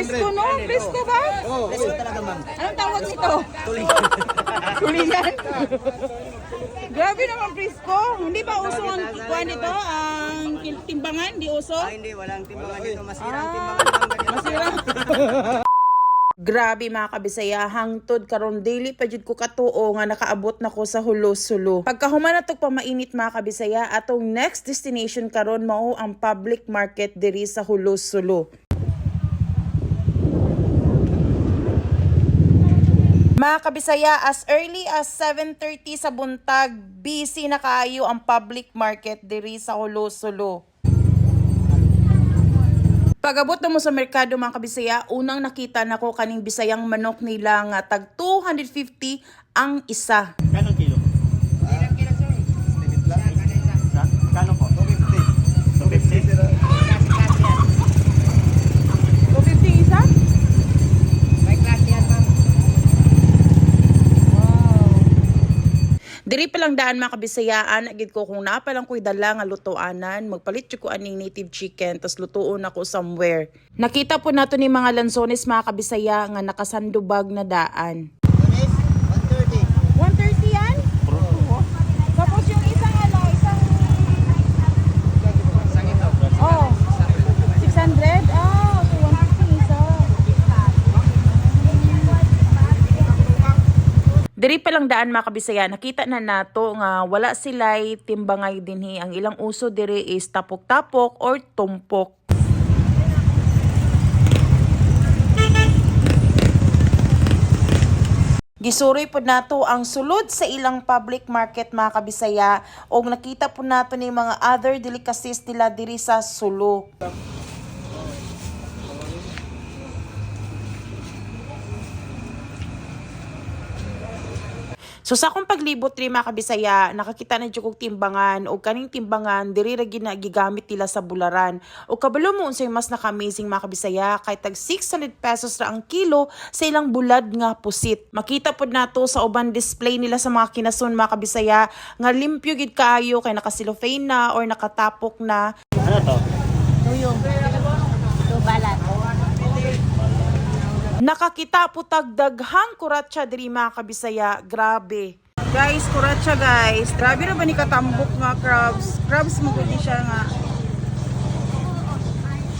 Presko, no? Presko ba? Oo, presko talaga ma'am. Anong tawag nito? Tuloy. Tulingan? Grabe naman, Presko. Hindi ba uso ang kuha nito? Ang timbangan? Di uso? Ah, hindi, walang timbangan dito. Masira ang timbangan ma'am. Masira. Grabe mga kabisaya, hangtod karon daily pa jud ko katuo nga nakaabot na ko sa hulo-sulo. Pagkahuman na pamainit mga kabisaya, atong next destination karon mao ang public market diri sa hulo-sulo. Mga kabisaya, as early as 7.30 sa buntag, busy na kaayo ang public market diri sa Hulo-Sulo. Pagabot na mo sa merkado mga kabisaya, unang nakita na ko kaning bisayang manok nila nga tag 250 ang isa. Kanong kilo? Diri pa lang daan mga kabisayaan, agid ko kung naa pa lang ko'y dala nga lutoanan, magpalit ko aning native chicken, tas lutuon ako somewhere. Nakita po nato ni mga lansones mga kabisaya nga nakasandubag na daan. Diri pa lang daan mga kabisaya, nakita na nato nga wala sila'y timbangay dinhi. Ang ilang uso diri is tapok-tapok or tumpok. Gisuroy po nato ang sulod sa ilang public market mga kabisaya o nakita po nato ni mga other delicacies nila diri sa sulo. So sa akong paglibot ri mga kabisaya, nakakita na jud kog timbangan o kaning timbangan diri ra gina gigamit nila sa bularan. O kabalo mo unsay mas naka-amazing mga kabisaya kay tag 600 pesos ra ang kilo sa ilang bulad nga pusit. Makita pod nato sa uban display nila sa mga kinason mga kabisaya nga limpyo gid kaayo kay nakasilofane na or nakatapok na Ano to? Nakakita po tagdaghang kuratsa diri mga kabisaya. Grabe. Guys, kuratsa guys. Grabe na ba ni katambok nga crabs? Crabs mo gudi siya nga.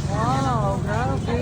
Wow, grabe.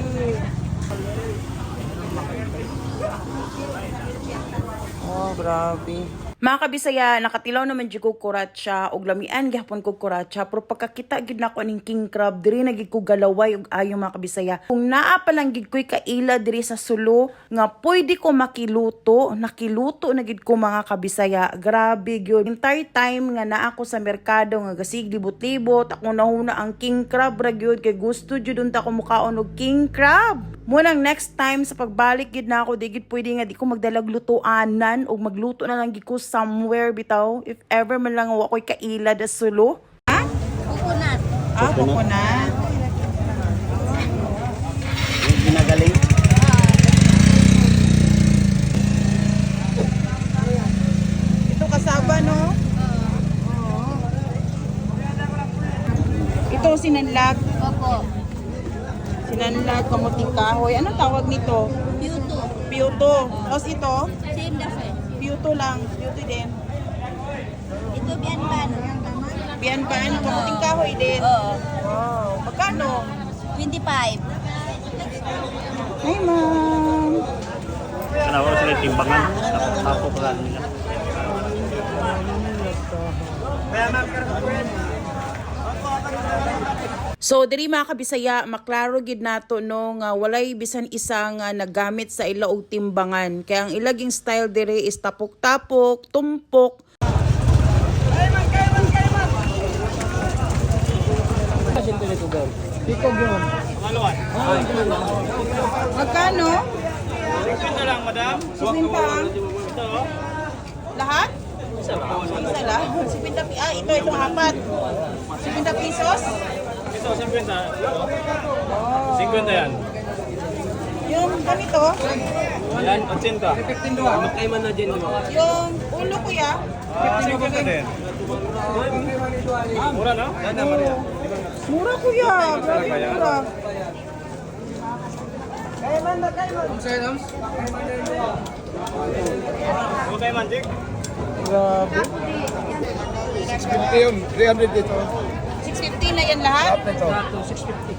Oh, grabe. Mga kabisaya, nakatilaw naman jud ko kuratsa og lamian gihapon ko kuratsa pero pagkakita gid nako ning king crab diri na ko galaway og ayo mga kabisaya. Kung naa pa lang gid ko'y kaila diri sa sulo nga pwede ko makiluto, nakiluto na gid ko mga kabisaya. Grabe gyud. Entire time nga naa ako sa merkado nga gasig libot-libot, ako nahuna ang king crab ra gyud kay gusto jud unta ko mukaon og king crab. Munang next time sa pagbalik gid na ako, di gid pwede nga di ko magdalag lutoanan o magluto na lang gid ko somewhere bitaw if ever man lang wa ko'y kaila da sulo. Ha? Coconut. Ah, coconut. Yung ginagaling. Ito kasaba no? Ito sinanlag, Opo. sinanlag kamuting kahoy. Anong tawag nito? Yuto. Piuto. Tapos ito, Same na piuto lang, piuto din. Ito bianban. Biyan ba? Ano, kamuting kahoy din. Oo. Wow, magkano? 25. Hi, ma'am. Ko sila timbangan? Tapos tapok lang nila. So diri mga kabisaya maklaro gid nato no nga walay bisan isa nga nagamit sa ila og timbangan kaya ang ilaging style diri is tapok-tapok, tumpok. Magkano? Ito lang, madam. Sipinta ang Ito. lahat? Isa lang. Sipinta pi ah ito itong apat. Sipinta pesos? Ito, 50. 50 yan. Yung ganito, Yan, 80. Magkaiman na dyan. yung ulo kuya, Ah, 50 din. Mura, no? Mura kuya, grabe mura. Okay man, Jake. Grabe. 650 yun, 300 dito. 650 na yan lahat? Lahat nito.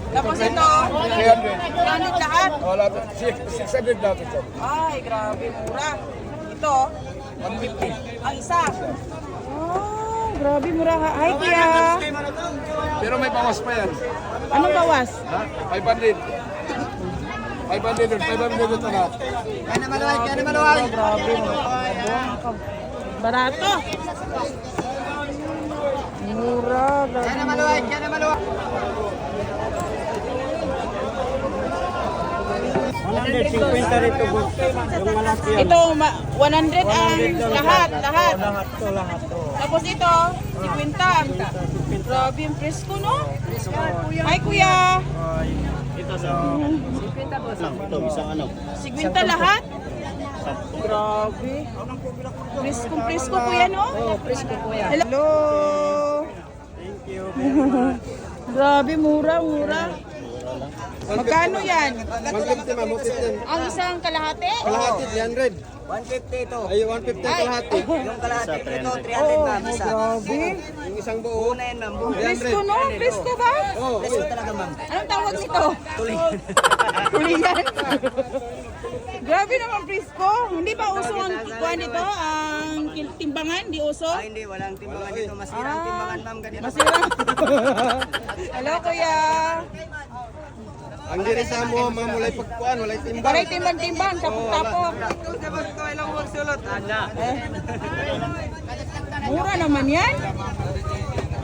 Tapos ito, 300. 300 lahat? Oh, lahat. 600 lahat ito. Ay, grabe, mura. Ito, 150. ang isa. Oh, grabe, mura. Hi, kuya. Pero may bawas pa yan. Anong bawas? Ha? 500. 500 yun, 500 ito lahat. Kaya na maluwag, kaya na maluwag. Grabe, Barato. Mura, Kaya na maluwag, kaya na maluwag. 150 rito, boss. Yung malaki yan. Ito, ma- 100 ang lahat, lahat. Lahat to, lahat to. Tapos ito, 50. Grabe yung presko, no? Hi, kuya. Ito sa... Lang, ito, isang ano. 50 lahat? Grabe. Presko, presko, kuya, no? Oo, presko, kuya. Hello. Grabe, mura, mura. Magkano yan? 150 ma'am, 150. Ang isang kalahati? Kalahati, 300. 150 ito. Ay, 150 kalahati. Yung kalahati ito, 300 Oo, ma'am. Isa. grabe. Isang buo. Una yan ma'am. buo. Presko, no? Presko ba? Oh, Presko talaga ma'am. Anong tawag nito? Tulingan. Grabe naman, Prisco. Hindi ba uso ang kuha nito? Ang timbangan? Di uso? Ah, hindi, walang timbangan dito. Masira ang timbangan ma'am. Ganito. Masira. Hello, kuya. ang diri sa mo, ma'am, walay pagkuan, walay timbang. Paray timbang-timbang, tapok-tapok. Eh. Mura naman yan.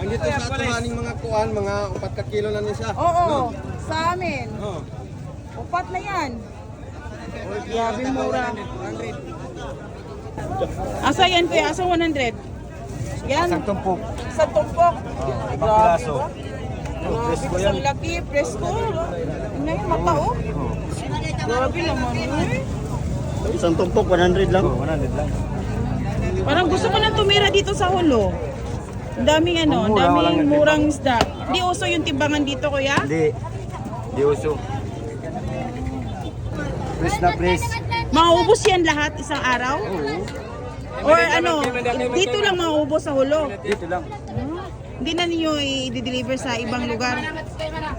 Ang dito sa ato aning mga kuan, mga 4 ka kilo na niya siya. Oo, sa amin. Oh. Upat na yan. Grabe mura. Asa yan kuya? Asa 100? Yan. Isang tumpok. Isang tumpok. Grabe ba? Grabe, isang laki, presko. Yung mata oh. Grabe naman eh. Isang tumpok, 100 lang. 100 lang. Parang gusto ko nang tumira dito sa hulo. Ang daming ano, ang daming murang isda. Hindi uso yung timbangan dito kuya? Hindi. Di uso. Press na press. Maubos yan lahat isang araw? Or ano, dito lang maubos sa hulo? Dito lang. Hindi na ninyo i-deliver sa ibang lugar?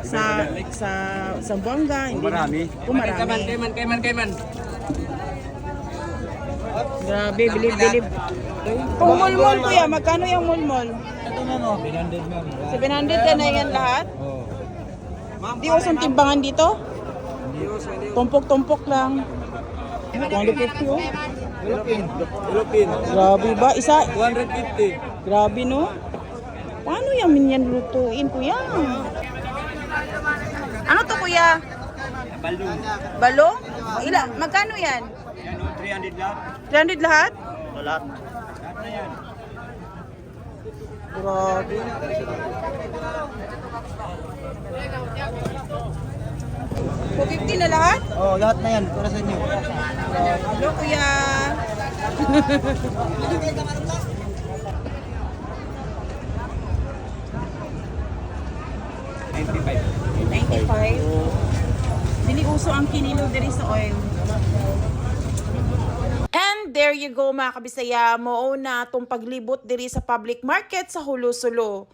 Sa sa? Hindi na. Marami. Kung marami. Kayman, kayman, kayman. Grabe, bilib, bilib. Kung mulmol kuya, magkano yung mulmol? Ito ma'am, oh. 300 ma'am. 700 ka na yan lahat? Di usong timbangan dito? Tumpok-tumpok lang. 150 oh. Philippine. Philippine. Grabe ba? Isa, 150. grabe no? Paano yan yan lutuin kuya? Ano to kuya? Balloon. Balong? Ila, magkano yan? Yan, 300 lang. 300 lahat? Ito lahat. Grabe. So, 50 na lahat? Oh, lahat na yan. Para sa inyo. Hello, kuya. Ninety-five. Dili uso ang kinilo diri sa oil. There you go mga kabisaya mo na tong paglibot diri sa public market sa Hulusulo.